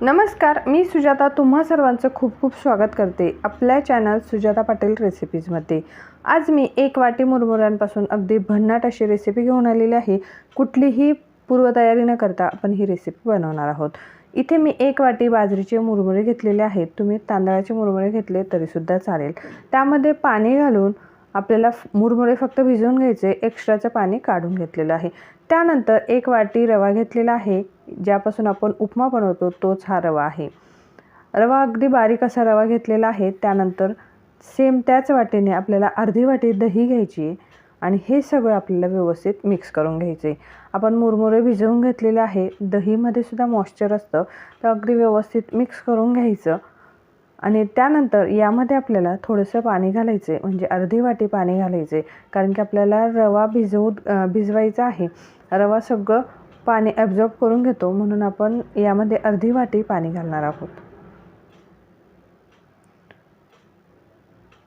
नमस्कार मी सुजाता तुम्हा सर्वांचं खूप खूप स्वागत करते आपल्या चॅनल सुजाता पाटील रेसिपीजमध्ये आज मी एक वाटी मुरमुऱ्यांपासून अगदी भन्नाट अशी रेसिपी घेऊन आलेली आहे. कुठलीही पूर्वतयारी न करता आपण ही रेसिपी बनवणार आहोत. इथे मी एक वाटी बाजरीचे मुरमुरे घेतलेले आहेत. तुम्ही तांदळाचे मुरमुरे घेतले तरीसुद्धा चालेल. त्यामध्ये पाणी घालून आपल्याला मुरमुरे फक्त भिजवून घ्यायचे. एक्स्ट्राचं पाणी काढून घेतलेलं आहे. त्यानंतर एक वाटी रवा घेतलेला आहे. ज्यापासून आपण उपमा बनवतो तोच हा रवा आहे. रवा अगदी बारीक असा रवा घेतलेला आहे. त्यानंतर सेम त्याच वाटेने आपल्याला अर्धी वाटी दही घ्यायची आहे आणि हे सगळं आपल्याला व्यवस्थित मिक्स करून घ्यायचे. आपण मुरमुरे भिजवून घेतलेले आहे. दहीमध्ये सुद्धा मॉइश्चर असतं. तर अगदी व्यवस्थित मिक्स करून घ्यायचं. आणि त्यानंतर यामध्ये आपल्याला थोडंसं पाणी घालायचं. आहे म्हणजे अर्धी वाटी पाणी घालायचं. आहे कारण की आपल्याला रवा भिजवू भिजवायचा आहे. रवा सगळं पाणी ॲब्झॉर्ब करून घेतो म्हणून आपण यामध्ये अर्धी वाटी पाणी घालणार आहोत.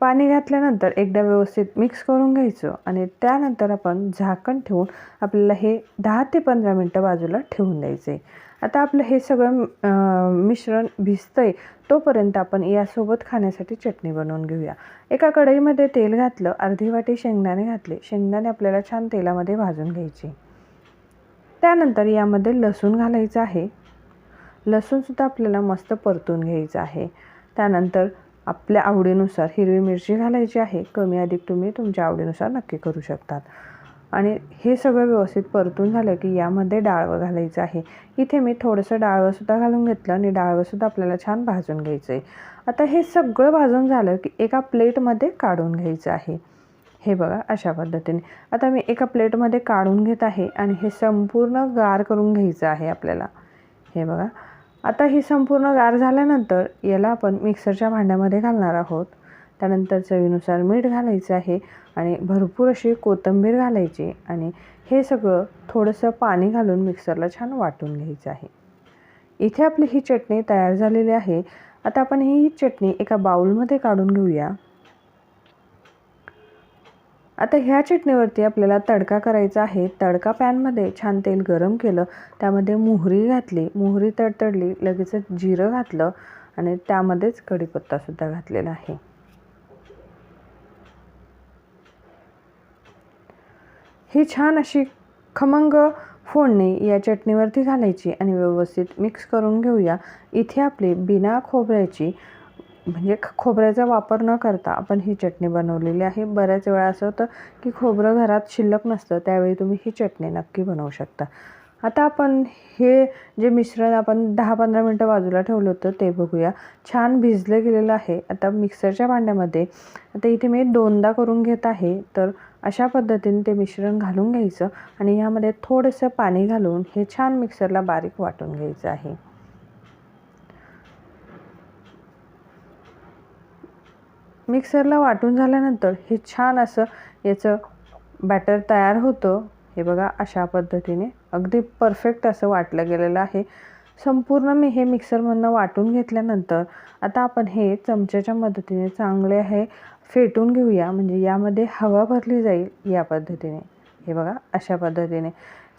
पाणी घातल्यानंतर एकदा व्यवस्थित मिक्स करून घ्यायचं आणि त्यानंतर आपण झाकण ठेवून आपल्याला हे दहा ते पंधरा मिनटं बाजूला ठेवून द्यायचे. आता आपलं हे सगळं मिश्रण मिश्रण भिजतंय तोपर्यंत आपण यासोबत खाण्यासाठी चटणी बनवून घेऊया. एका कढईमध्ये तेल घातलं अर्धी वाटी शेंगदाणे घातले. शेंगदाणे आपल्याला छान तेलामध्ये भाजून घ्यायचे. त्यानंतर यामध्ये लसूण घालायचं आहे. लसूणसुद्धा आपल्याला मस्त परतून घ्यायचं आहे. त्यानंतर आपल्या आवडीनुसार हिरवी मिरची घालायची आहे. कमी अधिक तुम्ही तुमच्या आवडीनुसार नक्की करू शकतात. आणि हे सगळं व्यवस्थित परतून झालं की यामध्ये डाळवं घालायचं आहे. इथे मी थोडंसं डाळवंसुद्धा घालून घेतलं आणि डाळवंसुद्धा आपल्याला छान भाजून घ्यायचं आहे आता हे सगळं भाजून झालं की एका प्लेटमध्ये काढून घ्यायचं आहे. हे बघा अशा पद्धतीने. आता मी एका प्लेटमध्ये काढून घेत आहे आणि हे संपूर्ण गार करून घ्यायचं आहे आपल्याला. हे बघा. आता ही संपूर्ण गार झाल्यानंतर याला आपण मिक्सरच्या भांड्यामध्ये घालणार आहोत. त्यानंतर चवीनुसार मीठ घालायचं आहे आणि भरपूर अशी कोथिंबीर घालायची आणि हे सगळं थोडंसं पाणी घालून मिक्सरला छान वाटून घ्यायचं आहे. इथे आपली ही चटणी तयार झालेली आहे. आता आपण ही चटणी एका बाऊलमध्ये काढून घेऊया. आता ह्या चटणीवरती आपल्याला तडका करायचा आहे. तडका पॅनमध्ये छान तेल गरम केलं. त्यामध्ये मोहरी घातली. मोहरी तडतडली लगेचच जिरं घातलं आणि त्यामध्येच कढीपत्तासुद्धा घातलेला आहे. ही छान अशी खमंग फोडणी या चटणीवरती घालायची आणि व्यवस्थित मिक्स करून घेऊया. इथे आपली बिना खोबऱ्याची म्हणजे ख- खोबऱ्याचा वापर न करता आपण ही चटणी बनवलेली आहे. बऱ्याच वेळा असं होतं की खोबरं घरात शिल्लक नसतं त्यावेळी तुम्ही ही चटणी नक्की बनवू शकता. आता आपण हे जे मिश्रण आपण दहा पंधरा मिनटं बाजूला ठेवलं होतं ते बघूया. छान भिजलं गेलेलं आहे. आता मिक्सरच्या भांड्यामध्ये आता इथे मी दोनदा करून घेत आहे तर अशा पद्धतीने ते मिश्रण घालून घ्यायचं आणि ह्यामध्ये थोडंसं पाणी घालून हे छान मिक्सरला बारीक वाटून घ्यायचं आहे. मिक्सरला वाटून झाल्यानंतर हे छान असं याचं बॅटर तयार होतं. हे बघा अशा पद्धतीने. अगदी परफेक्ट असं वाटलं गेलेलं आहे. संपूर्ण मी हे मिक्सरमधनं वाटून घेतल्यानंतर आता आपण हे चमच्याच्या मदतीने चांगले हे फेटून घेऊया. म्हणजे यामध्ये हवा भरली जाईल या पद्धतीने. हे बघा अशा पद्धतीने.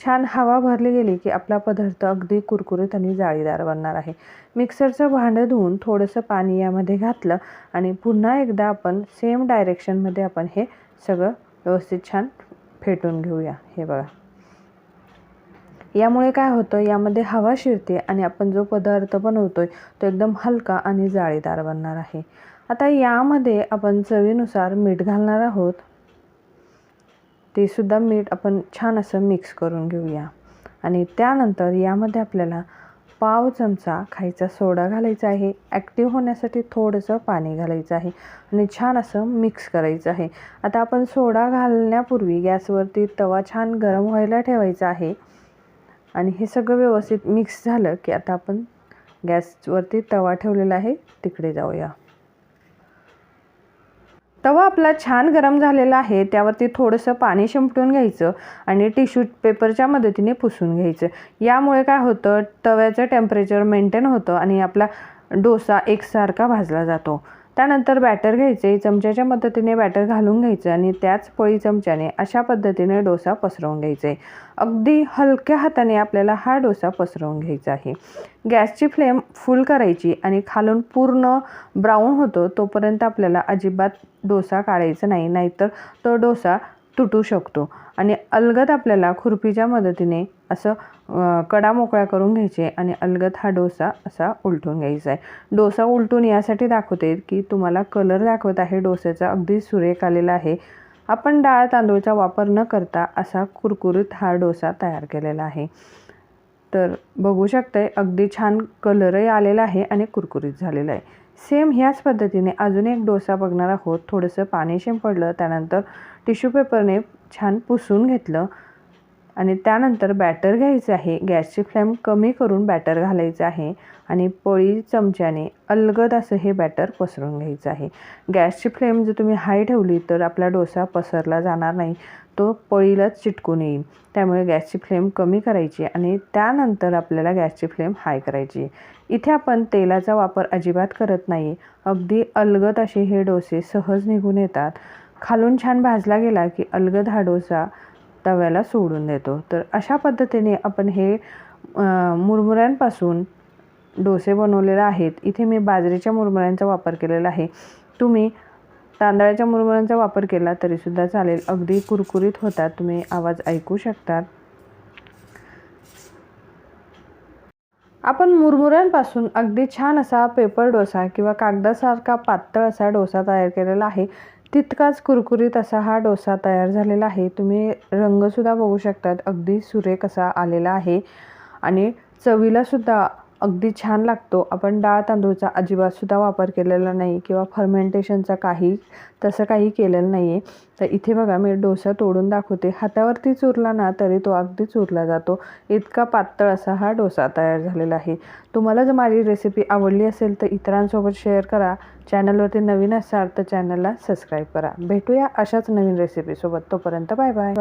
छान हवा भरली गेली की आपला पदार्थ अगदी कुरकुरीत आणि जाळीदार बनणार आहे. मिक्सरचं भांडं धुवून थोडंसं पाणी यामध्ये घातलं आणि पुन्हा एकदा आपण सेम डायरेक्शनमध्ये आपण हे सगळं व्यवस्थित छान फेटून घेऊया. हे बघा. यामुळे काय होतं? यामध्ये हवा शिरते आणि आपण जो पदार्थ बनवतोय तो एकदम हलका आणि जाळीदार बनणार आहे. आता यामध्ये आपण चवीनुसार मीठ घालणार आहोत. ते सुद्धा मीठ आपण छान असं मिक्स करून घेऊया. आणि त्यानंतर यामध्ये आपल्याला पाव चमचा खायचा सोडा घालायचा आहे. ॲक्टिव्ह होण्यासाठी थोडंसं पाणी घालायचं आहे. आणि छान असं मिक्स करायचं आहे. आता आपण सोडा घालण्यापूर्वी गॅसवरती तवा छान गरम व्हायला ठेवायचा आहे. आणि हे सगळं व्यवस्थित मिक्स झालं की आता आपण गॅसवरती तवा ठेवलेला आहे. तिकडे जाऊया. तवा आपला छान गरम झालेला आहे त्यावरती थोडंसं पाणी शिंपटून घ्यायचं आणि टिश्यू पेपरच्या मदतीने पुसून घ्यायचं. यामुळे काय होतं तव्याचं टेम्परेचर मेंटेन होतं आणि आपला डोसा एकसारखा भाजला जातो. त्यानंतर बॅटर घ्यायचे चमच्याच्या मदतीने बॅटर घालून घ्यायचं आणि त्याच पळी चमच्याने अशा पद्धतीने डोसा पसरवून घ्यायचा. आहे अगदी हलक्या हाताने आपल्याला हा डोसा पसरवून घ्यायचा आहे. गॅसची फ्लेम फुल करायची आणि खालून पूर्ण ब्राऊन होतो तोपर्यंत आपल्याला अजिबात डोसा काढायचा नाही नाहीतर तो डोसा तुटू शकतो. आणि अलगद आपल्याला खुर्पीच्या मदतीने असं कडा मोकळा करून घ्यायचे आणि अलगद हा डोसा असा उलटून घ्यायचा आहे. डोसा उलटून यासाठी दाखवते की तुम्हाला कलर दाखवत आहे डोस्याचा अगदी सुरेख आलेला आहे. आपण डाळ तांदूळचा वापर न करता असा कुरकुरीत हा डोसा तयार केलेला आहे. तर बघू शकते अगदी छान कलरही आलेला आहे आणि कुरकुरीत झालेला आहे. सेम ह्याच पद्धतीने अजून एक डोसा बघणार आहोत. थोडंसं पाणी शिंपडलं त्यानंतर टिश्यू पेपरने छान पुसून घेतलं. आणि त्यानंतर बॅटर घ्यायचं आहे. गॅसची फ्लेम कमी करून बॅटर घालायचं आहे आणि पोळी चमच्याने अलगद असं हे बॅटर पसरून घ्यायचं आहे. गॅसची फ्लेम जर तुम्ही हाय ठेवली तर आपला डोसा पसरला जाणार नाही. तो पोळीलाच चिटकून येईल. त्यामुळे गॅसची फ्लेम कमी करायची आणि त्यानंतर आपल्याला गॅसची फ्लेम हाय करायची. इथे आपण तेलाचा वापर अजिबात करत नाही. अगदी अलगद असे हे डोसे सहज निघून येतात. खालून छान भाजला गेला की अलगद हा डोसा तव्याला सोडून देतो. तर अशा पद्धतीने आपण हे मुरमुऱ्यांपासून डोसे बनवलेले आहेत. इथे मी बाजरीच्या मुरमुऱ्यांचा वापर केलेला आहे. तुम्ही तांदळाच्या मुरमुऱ्यांचा वापर केला तरीसुद्धा चालेल. अगदी कुरकुरीत होतात. तुम्ही आवाज ऐकू शकतात. आपण मुरमुऱ्यांपासून अगदी छान असा पेपर डोसा किंवा कागदासारखा पातळ असा डोसा तयार केलेला आहे. तितकाच कुरकुरीत असा हा डोसा तयार झालेला आहे. तुम्ही रंगसुद्धा बघू शकतात. अगदी सुरेख असा आलेला आहे. आणि चवीलासुद्धा अगदी छान लागतो. आपण डाळ तांदूळचा अजिबातसुद्धा वापर केलेला नाही किंवा फर्मेंटेशनचा काही तसं काही केलेलं नाही आहे तर इथे बघा मी डोसा तोडून दाखवते. हातावरती चुरला ना तरी तो अगदी चुरला जातो. इतका पातळ असा हा डोसा तयार झालेला आहे. तुम्हाला जर माझी रेसिपी आवडली असेल तर इतरांसोबत शेअर करा. चॅनलवरती नवीन असाल तर चॅनलला सबस्क्राईब करा. भेटूया अशाच नवीन रेसिपीसोबत तोपर्यंत बाय बाय